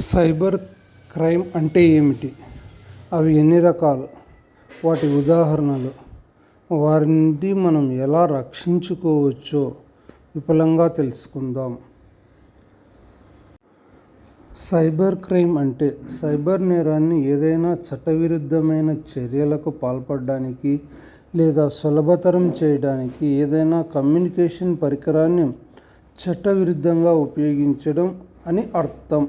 Cyber crime అంటే ఏమిటి? అవి ఎన్ని రకాలు? వాటి ఉదాహరణలు. వారి నుండి మనం ఎలా రక్షించుకోవచ్చో విపులంగా తెలుసుకుందాం. సైబర్ క్రైమ్ అంటే సైబర్ నేరాన్ని ఏదైనా చట్టవిరుద్ధమైన చర్యలకు పాల్పడడానికి లేదా సులభతరం చేయడానికి ఏదైనా కమ్యూనికేషన్ పరికరాన్ని చట్టవిరుద్ధంగా ఉపయోగించడం అని అర్థం.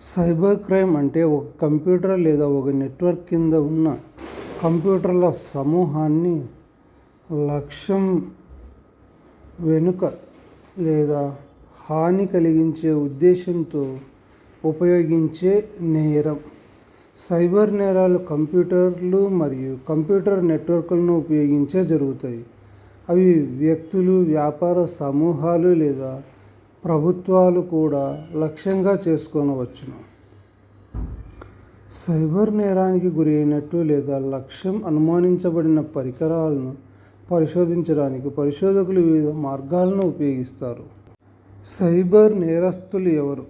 సైబర్ క్రైమ్ అంటే ఒక కంప్యూటర్ లేదా ఒక నెట్వర్క్ కింద ఉన్న కంప్యూటర్ల సమూహాన్ని లక్ష్యం వెనుక లేదా హాని కలిగించే ఉద్దేశంతో ఉపయోగించే నేరం. సైబర్ నేరాలు కంప్యూటర్లు మరియు కంప్యూటర్ నెట్వర్క్లను ఉపయోగించే జరుగుతాయి. అవి వ్యక్తులు వ్యాపార సమూహాలు లేదా ప్రభుత్వాలు కూడా లక్ష్యంగా చేసుకొనవచ్చును. సైబర్ నేరానికి గురి లేదా లక్ష్యం అనుమానించబడిన పరికరాలను పరిశోధించడానికి పరిశోధకులు వివిధ మార్గాలను ఉపయోగిస్తారు. సైబర్ నేరస్తులు ఎవరు?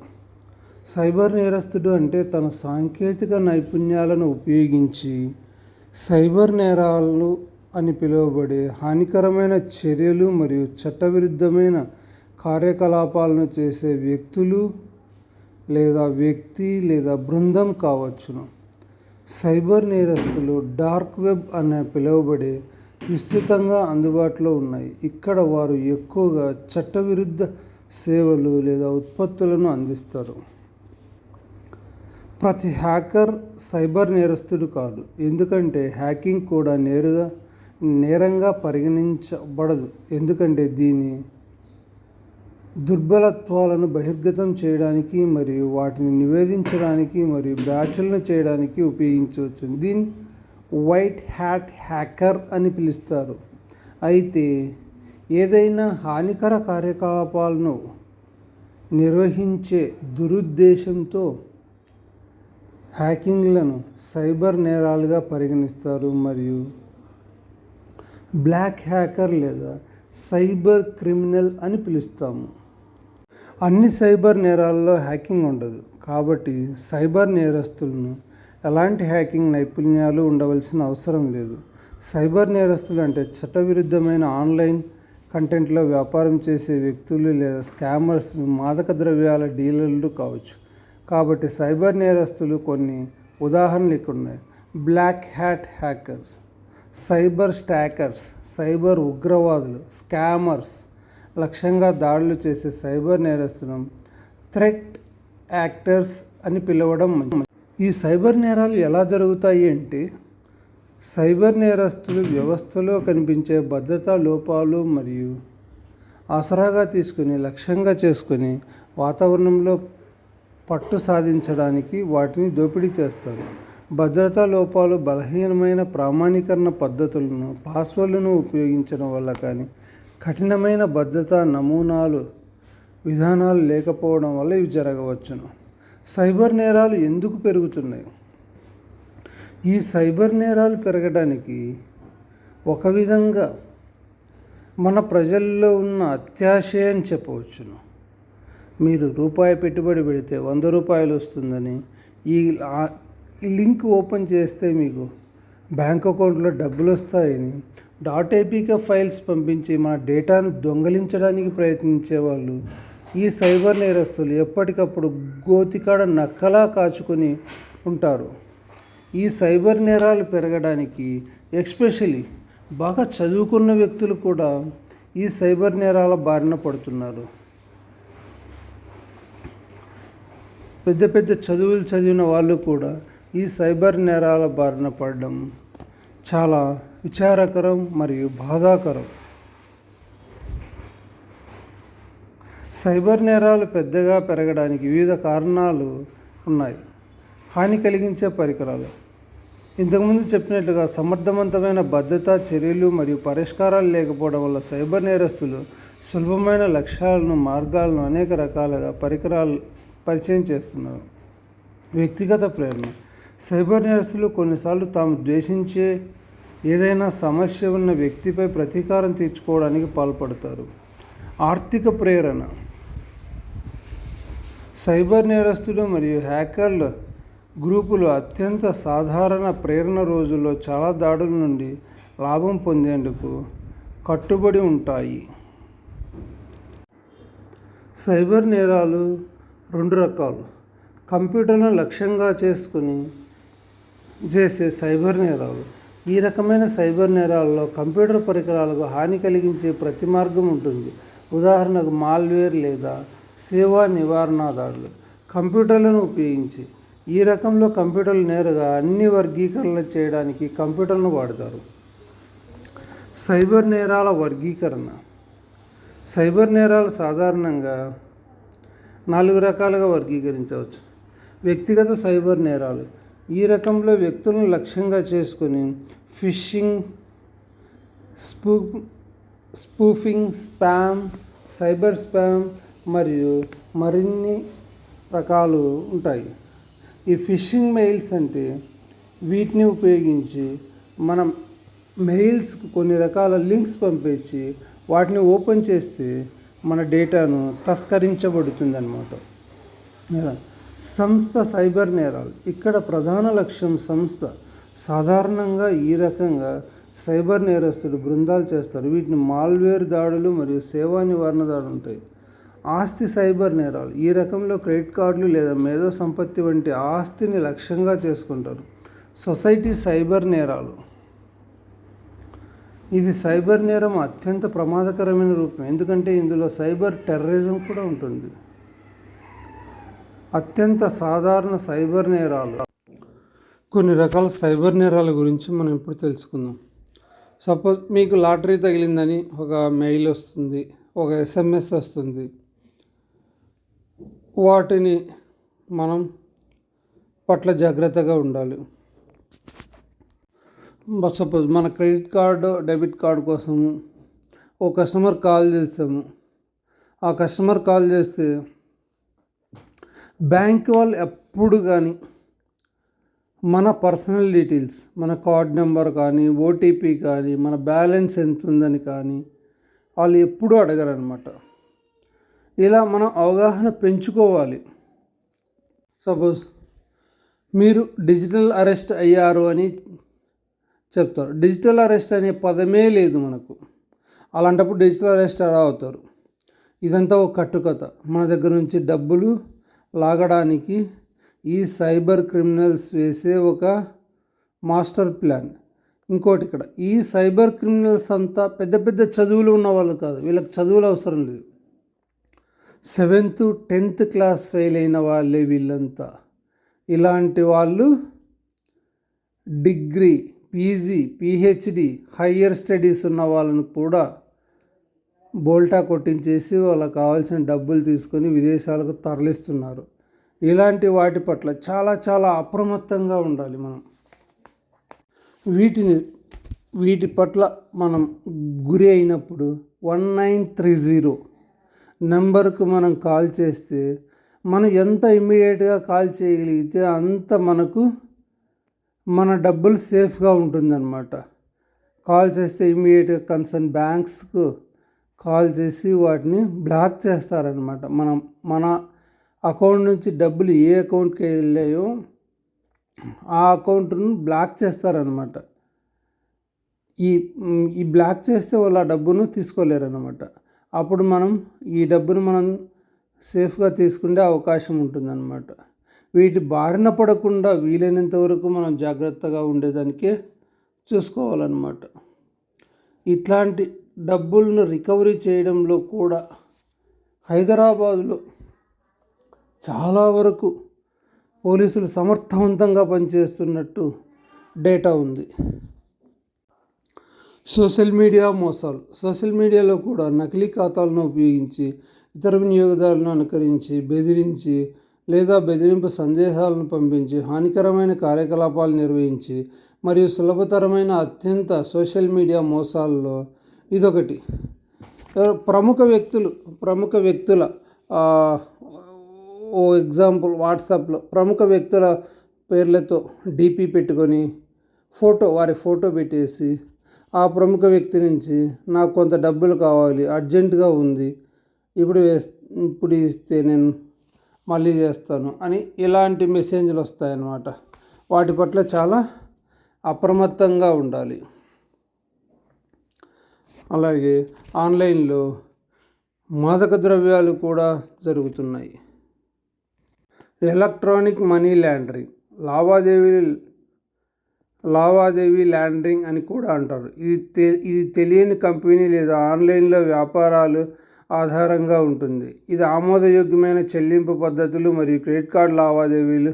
సైబర్ నేరస్తుడు అంటే తన సాంకేతిక నైపుణ్యాలను ఉపయోగించి సైబర్ నేరాలు అని పిలువబడే హానికరమైన చర్యలు మరియు చట్టవిరుద్ధమైన కార్యకలాపాలను చేసే వ్యక్తులు లేదా వ్యక్తి లేదా బృందం కావచ్చును. సైబర్ నేరస్తులు డార్క్ వెబ్ అనే పిలువబడే విస్తృతంగా అందుబాటులో ఉన్నాయి. ఇక్కడ వారు ఎక్కువగా చట్టవిరుద్ధ సేవలు లేదా ఉత్పత్తులను అందిస్తారు. ప్రతి హ్యాకర్ సైబర్ నేరస్తుడు కాదు. ఎందుకంటే హ్యాకింగ్ కూడా నేరుగా నేరంగా పరిగణించబడదు. ఎందుకంటే దీని దుర్బలత్వాలను బహిర్గతం చేయడానికి మరియు వాటిని నివేదించడానికి మరియు బ్యాచ్లను చేయడానికి ఉపయోగించవచ్చు. దీన్ని వైట్ హ్యాట్ హ్యాకర్ అని పిలుస్తారు. అయితే ఏదైనా హానికర కార్యకలాపాలను నిర్వహించే దురుద్దేశంతో హ్యాకింగ్లను సైబర్ నేరాలుగా పరిగణిస్తారు మరియు బ్లాక్ హ్యాకర్ లేదా సైబర్ క్రిమినల్ అని పిలుస్తాము. అన్ని సైబర్ నేరాల్లో హ్యాకింగ్ ఉండదు. కాబట్టి సైబర్ నేరస్తులను ఎలాంటి హ్యాకింగ్ నైపుణ్యాలు ఉండవలసిన అవసరం లేదు. సైబర్ నేరస్తులు అంటే చట్టవిరుద్ధమైన ఆన్లైన్ కంటెంట్లో వ్యాపారం చేసే వ్యక్తులు లేదా స్కామర్స్ మాదక ద్రవ్యాల డీలర్లు కావచ్చు. కాబట్టి సైబర్ నేరస్తులు కొన్ని ఉదాహరణలు ఇక్కడ ఉన్నాయి. Black hat hackers cyber stalkers cyber ఉగ్రవాదులు స్కామర్స్ లక్ష్యంగా దాడులు చేసే సైబర్ నేరస్తులను థ్రెట్ యాక్టర్స్ అని పిలవడం ఈ సైబర్ నేరాలు ఎలా జరుగుతాయి అంటే సైబర్ నేరస్తులు వ్యవస్థలో కనిపించే భద్రతా లోపాలు మరియు ఆసరాగా తీసుకుని లక్ష్యంగా చేసుకుని వాతావరణంలో పట్టు సాధించడానికి వాటిని దోపిడీ చేస్తారు. భద్రతా లోపాలు బలహీనమైన ప్రామాణీకరణ పద్ధతులను పాస్వర్డ్లను ఉపయోగించడం వల్ల కానీ కఠినమైన భద్రతా నమూనాలు విధానాలు లేకపోవడం వల్ల ఇవి జరగవచ్చును. సైబర్ నేరాలు ఎందుకు పెరుగుతున్నాయి? ఈ సైబర్ నేరాలు పెరగడానికి ఒక విధంగా మన ప్రజల్లో ఉన్న అత్యాశ అని చెప్పవచ్చును. మీరు రూపాయి పెట్టుబడి పెడితే వంద రూపాయలు వస్తుందని ఈ ఈ లింక్ ఓపెన్ చేస్తే మీకు బ్యాంక్ అకౌంట్లో డబ్బులు వస్తాయని డాట్ ఏపీకే ఫైల్స్ పంపించి మన డేటాను దొంగలించడానికి ప్రయత్నించే వాళ్ళు ఈ సైబర్ నేరస్తులు ఎప్పటికప్పుడు గోతికాడ నక్కలా కాచుకొని ఉంటారు. ఈ సైబర్ నేరాలు పెరగడానికి ఎక్స్పెషలీ బాగా చదువుకున్న వ్యక్తులు కూడా ఈ సైబర్ నేరాల బారిన పడుతున్నారు. పెద్ద పెద్ద చదువులు చదివిన వాళ్ళు కూడా ఈ సైబర్ నేరాల బారిన పడడం చాలా విచారకరం మరియు బాధాకరం. సైబర్ నేరాలు పెద్దగా పెరగడానికి వివిధ కారణాలు ఉన్నాయి. హాని కలిగించే పరికరాలు. ఇంతకుముందు చెప్పినట్లుగా సమర్థవంతమైన భద్రతా చర్యలు మరియు పరిష్కారాలు లేకపోవడం వల్ల సైబర్ నేరస్తులు సులభమైన లక్ష్యాలను మార్గాలను అనేక రకాలుగా పరికరాలు పరిచయం చేస్తున్నారు. వ్యక్తిగత ప్రేరణ. సైబర్ నేరస్తులు కొన్నిసార్లు తాము ద్వేషించే ఏదైనా సమస్య ఉన్న వ్యక్తిపై ప్రతీకారం తీర్చుకోవడానికి పాల్పడతారు. ఆర్థిక ప్రేరణ. సైబర్ నేరస్తులు మరియు హ్యాకర్ల గ్రూపులు అత్యంత సాధారణ ప్రేరణ రోజుల్లో చాలా దాడుల నుండి లాభం పొందేందుకు కట్టుబడి ఉంటాయి. సైబర్ నేరాలు రెండు రకాలు. కంప్యూటర్ను లక్ష్యంగా చేసుకుని చేసే సైబర్ నేరాలు. ఈ రకమైన సైబర్ నేరాల్లో కంప్యూటర్ పరికరాలకు హాని కలిగించే ప్రతి మార్గం ఉంటుంది. ఉదాహరణకు మాల్వేర్ లేదా సేవా నివారణ దాడులు కంప్యూటర్లను ఉపయోగించి ఈ రకంలో కంప్యూటర్లు నేరుగా అన్ని వర్గీకరణలు చేయడానికి కంప్యూటర్ను వాడతారు. సైబర్ నేరాల వర్గీకరణ. సైబర్ నేరాలు సాధారణంగా నాలుగు రకాలుగా వర్గీకరించవచ్చు. వ్యక్తిగత సైబర్ నేరాలు. ఈ రకంలో వ్యక్తులను లక్ష్యంగా చేసుకొని ఫిషింగ్ స్పూ స్పూఫింగ్ స్పామ్ సైబర్ స్పామ్ మరియు మరిన్ని రకాలు ఉంటాయి. ఈ ఫిషింగ్ మెయిల్స్ అంటే వీటిని ఉపయోగించి మనం మెయిల్స్కి కొన్ని రకాల లింక్స్ పంపించి వాటిని ఓపెన్ చేస్తే మన డేటాను తస్కరించబడుతుంది అన్నమాట సంస్థ సైబర్ నేరాలు. ఇక్కడ ప్రధాన లక్ష్యం సంస్థ సాధారణంగా ఈ రకంగా సైబర్ నేరస్తులు బృందాలు చేస్తారు. వీటిని మాల్వేర్ దాడులు మరియు సేవా నివారణ దాడులు ఉంటాయి. ఆస్తి సైబర్ నేరాలు ఈ రకంలో క్రెడిట్ కార్డులు లేదా మేధో సంపత్తి వంటి ఆస్తిని లక్ష్యంగా చేసుకుంటారు. సొసైటీ సైబర్ నేరాలు. ఇది సైబర్ నేరం అత్యంత ప్రమాదకరమైన రూపం ఎందుకంటే ఇందులో సైబర్ టెర్రరిజం కూడా ఉంటుంది. అత్యంత సాధారణ సైబర్ నేరాలు కొన్ని రకాల సైబర్ నేరాల గురించి మనం ఇప్పుడు తెలుసుకుందాం. సపోజ్ మీకు లాటరీ తగిలిందని ఒక మెయిల్ వస్తుంది ఒక ఎస్ఎంఎస్ వస్తుంది. వాటిని మనం పట్ల జాగ్రత్తగా ఉండాలి. సపోజ్ మన క్రెడిట్ కార్డు డెబిట్ కార్డు కోసము ఓ కస్టమర్ కాల్ చేస్తాము ఆ కస్టమర్ కాల్ చేస్తే బ్యాంక్ వాళ్ళు ఎప్పుడు కానీ మన పర్సనల్ డీటెయిల్స్ మన కార్డ్ నెంబర్ కానీ ఓటీపీ కానీ మన బ్యాలెన్స్ ఎంత ఉందని కానీ వాళ్ళు ఎప్పుడూ అడగరు అనమాట ఇలా మనం అవగాహన పెంచుకోవాలి. సపోజ్ మీరు డిజిటల్ అరెస్ట్ అయ్యారు అని చెప్తారు. డిజిటల్ అరెస్ట్ అనే పదమే లేదు మనకు. అలాంటప్పుడు డిజిటల్ అరెస్ట్ ఎలా అవుతారు? ఇదంతా ఒక కట్టుకథ. మన దగ్గర నుంచి డబ్బులు లాగడానికి ఈ సైబర్ క్రిమినల్స్ వేసే ఒక మాస్టర్ ప్లాన్. ఇంకోటి ఇక్కడ ఈ సైబర్ క్రిమినల్స్ అంతా పెద్ద పెద్ద చదువులు ఉన్న వాళ్ళు కాదు వీళ్ళకి చదువులు అవసరం లేదు. సెవెంత్ టెన్త్ క్లాస్ ఫెయిల్ అయిన వాళ్ళే వీళ్ళంతా. ఇలాంటి వాళ్ళు degree PG PhD higher studies ఉన్న వాళ్ళను కూడా బోల్టా కొట్టించేసి వాళ్ళకి కావాల్సిన డబ్బులు తీసుకొని విదేశాలకు తరలిస్తున్నారు. ఇలాంటి వాటి పట్ల చాలా చాలా అప్రమత్తంగా ఉండాలి మనం. వీటిని వీటి పట్ల మనం గురి అయినప్పుడు వన్ నైన్ త్రీ జీరో నెంబర్కు మనం కాల్ చేస్తే మనం ఎంత ఇమ్మీడియట్గా కాల్ చేయగలిగితే అంత మనకు మన డబ్బులు సేఫ్గా ఉంటుందన్నమాట. కాల్ చేస్తే ఇమ్మీడియట్గా కన్సర్న్ బ్యాంక్స్కు కాల్ చేసి వాటిని బ్లాక్ చేస్తారనమాట మనం మన అకౌంట్ నుంచి డబ్బులు ఏ అకౌంట్కి వెళ్ళాయో ఆ అకౌంట్ను బ్లాక్ చేస్తారనమాట ఈ ఈ బ్లాక్ చేస్తే వాళ్ళు ఆ డబ్బును తీసుకోలేరనమాట అప్పుడు మనం ఈ డబ్బును మనం సేఫ్గా తీసుకునే అవకాశం ఉంటుందన్నమాట. వీటి బారిన పడకుండా వీలైనంత వరకు మనం జాగ్రత్తగా ఉండేదానికే చూసుకోవాలన్నమాట. ఇట్లాంటి డబ్బులను రికవరీ చేయడంలో కూడా హైదరాబాదులో చాలా వరకు పోలీసులు సమర్థవంతంగా పనిచేస్తున్నట్టు డేటా ఉంది. సోషల్ మీడియా మోసాలు. సోషల్ మీడియాలో కూడా నకిలీ ఖాతాలను ఉపయోగించి ఇతర వినియోగదారులను అనుకరించి బెదిరించి లేదా బెదిరింపు సందేశాలను పంపించి హానికరమైన కార్యకలాపాలు నిర్వహించి మరియు సులభతరమైన అత్యంత సోషల్ మీడియా మోసాల్లో ఇదొకటి. ప్రముఖ వ్యక్తులు ప్రముఖ వ్యక్తుల ఓ ఎగ్జాంపుల్ వాట్సాప్లో ప్రముఖ వ్యక్తుల పేర్లతో డీపీ పెట్టుకొని ఫోటో వారి ఫోటో పెట్టేసి ఆ ప్రముఖ వ్యక్తి నుంచి నాకు కొంత డబ్బులు కావాలి అర్జెంటుగా ఉంది ఇప్పుడు వేస్ ఇప్పుడు ఇస్తే నేను మళ్ళీ చేస్తాను అని ఇలాంటి మెసేజ్లు వస్తాయన్నమాట. వాటి పట్ల చాలా అప్రమత్తంగా ఉండాలి. అలాగే ఆన్లైన్లో మాదక ద్రవ్యాలు కూడా జరుగుతున్నాయి. ఎలక్ట్రానిక్ మనీ ల్యాండరింగ్ లావాదేవీ లావాదేవీ ల్యాండరింగ్ అని కూడా అంటారు. ఇది తె ఇది తెలియని కంపెనీ లేదా ఆన్లైన్లో వ్యాపారాలు ఆధారంగా ఉంటుంది. ఇది ఆమోదయోగ్యమైన చెల్లింపు పద్ధతులు మరియు క్రెడిట్ కార్డ్ లావాదేవీలు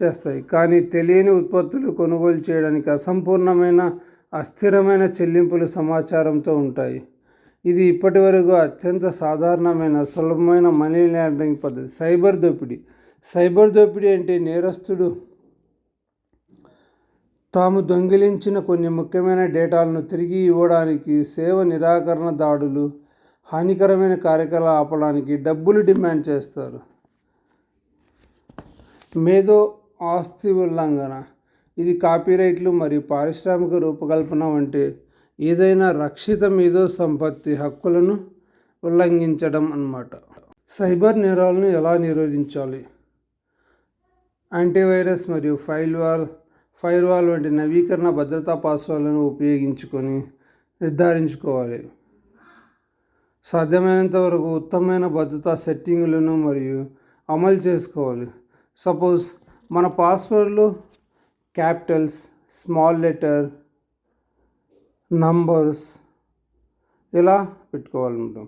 చేస్తాయి. కానీ తెలియని ఉత్పత్తులు కొనుగోలు చేయడానికి అసంపూర్ణమైన అస్థిరమైన చెల్లింపులు సమాచారంతో ఉంటాయి. ఇది ఇప్పటివరకు అత్యంత సాధారణమైన సులభమైన మనీ లాండరింగ్ పద్ధతి. సైబర్ దోపిడీ. సైబర్ దోపిడీ అంటే నేరస్తుడు. తాము దొంగిలించిన కొన్ని ముఖ్యమైన డేటాలను తిరిగి ఇవ్వడానికి సేవ నిరాకరణ దాడులు హానికరమైన కార్యకలాపాలకి డబ్బులు డిమాండ్ చేస్తారు. మేధో ఆస్తి ఉల్లంఘన. ఇది కాపీరైట్లు మరియు పారిశ్రామిక రూపకల్పన వంటి ఏదైనా రక్షిత మేధో సంపత్తి హక్కులను ఉల్లంఘించడం అన్నమాట. సైబర్ నేరాలను ఎలా నిరోధించాలి? యాంటీవైరస్ మరియు ఫైల్ వాల్ వంటి నవీకరణ భద్రతా పాస్వర్డ్లను ఉపయోగించుకొని నిర్ధారించుకోవాలి. సాధ్యమైనంత వరకు ఉత్తమమైన భద్రతా సెట్టింగులను మరియు అమలు చేసుకోవాలి. సపోజ్ మన పాస్వర్డ్లు క్యాపిటల్స్ స్మాల్ లెటర్ నంబర్స్ ఇలా పెట్టుకోవాలనుకుంటాం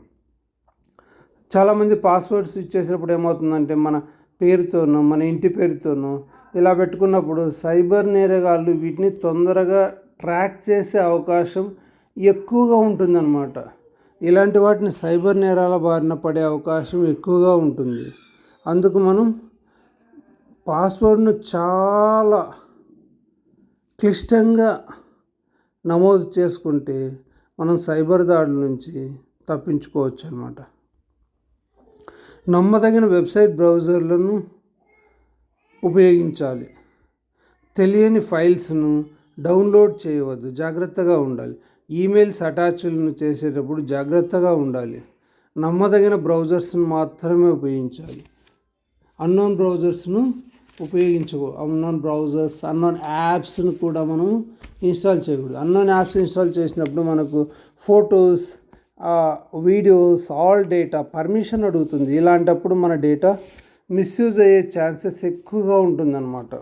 చాలామంది పాస్వర్డ్స్ ఇచ్చేసినప్పుడు ఏమవుతుందంటే మన పేరుతోనో మన ఇంటి పేరుతోనో ఇలా పెట్టుకున్నప్పుడు సైబర్ నేరగాళ్ళు వీటిని తొందరగా ట్రాక్ చేసే అవకాశం ఎక్కువగా ఉంటుందన్నమాట. ఇలాంటి వాటిని సైబర్ నేరాల బారిన పడే అవకాశం ఎక్కువగా ఉంటుంది. అందుకు మనం పాస్వర్డ్ను చాలా క్లిష్టంగా నమోదు చేసుకుంటే మనం సైబర్ దాడుల నుంచి తప్పించుకోవచ్చు అనమాట నమ్మదగిన వెబ్సైట్ బ్రౌజర్లను ఉపయోగించాలి. తెలియని ఫైల్స్ను డౌన్లోడ్ చేయవద్దు. జాగ్రత్తగా ఉండాలి. ఈమెయిల్స్ అటాచ్లను చేసేటప్పుడు జాగ్రత్తగా ఉండాలి. నమ్మదగిన బ్రౌజర్స్ను మాత్రమే ఉపయోగించాలి. అన్నోన్ బ్రౌజర్స్ను ఉపయోగించకూడదు. అన్నోన్ బ్రౌజర్స్ అన్నోన్ యాప్స్ను కూడా మనం ఇన్స్టాల్ చేయకూడదు. అన్నోన్ యాప్స్ ఇన్స్టాల్ చేసినప్పుడు మనకు photos videos all data permission అడుగుతుంది. ఇలాంటప్పుడు మన డేటా మిస్యూజ్ అయ్యే ఛాన్సెస్ ఎక్కువగా ఉంటుందన్నమాట.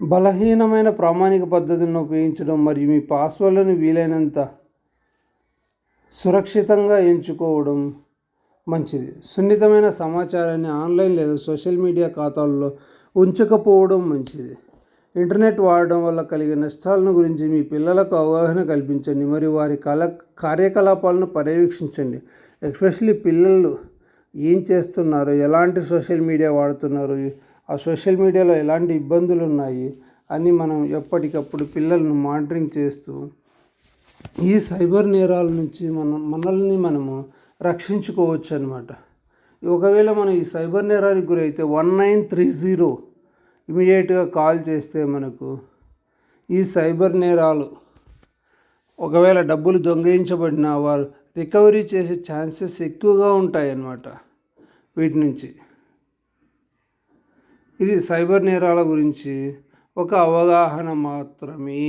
బలహీనమైన ప్రామాణిక పద్ధతులను ఉపయోగించడం మరియు మీ పాస్వర్డ్లను వీలైనంత సురక్షితంగా ఎంచుకోవడం మంచిది. సున్నితమైన సమాచారాన్ని ఆన్లైన్ లేదా సోషల్ మీడియా ఖాతాల్లో ఉంచకపోవడం మంచిది. ఇంటర్నెట్ వాడడం వల్ల కలిగే నష్టాలను గురించి మీ పిల్లలకు అవగాహన కల్పించండి మరియు వారి కల కార్యకలాపాలను పర్యవేక్షించండి. ఎస్పెషలీ పిల్లలు ఏం చేస్తున్నారు ఎలాంటి సోషల్ మీడియా వాడుతున్నారు ఆ సోషల్ మీడియాలో ఎలాంటి ఇబ్బందులు ఉన్నాయి అని మనం ఎప్పటికప్పుడు పిల్లలను మానిటరింగ్ చేస్తూ ఈ సైబర్ నేరాల నుంచి మనం మనల్ని మనము రక్షించుకోవచ్చు అనమాట ఒకవేళ మనం ఈ సైబర్ నేరానికి గురైతే వన్ నైన్ త్రీ జీరో ఇమీడియట్గా కాల్ చేస్తే మనకు ఈ సైబర్ నేరాలు ఒకవేళ డబ్బులు దొంగిలించబడిన వారు రికవరీ చేసే ఛాన్సెస్ ఎక్కువగా ఉంటాయి అన్నమాట వీటి నుంచి. ఇది సైబర్ నేరాల గురించి ఒక అవగాహన మాత్రమే.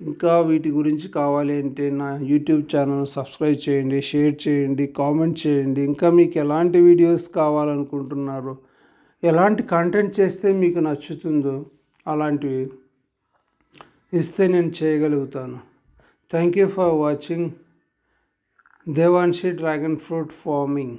ఇంకా వీటి గురించి కావాలి అంటే నా యూట్యూబ్ ఛానల్ సబ్స్క్రైబ్ చేయండి షేర్ చేయండి కామెంట్ చేయండి. ఇంకా మీకు ఎలాంటి వీడియోస్ కావాలనుకుంటున్నారు ఎలాంటి కంటెంట్ చేస్తే మీకు నచ్చుతుందో అలాంటివి ఇస్తే నేను చేయగలుగుతాను. Thank you for watching Devanshi dragon fruit farming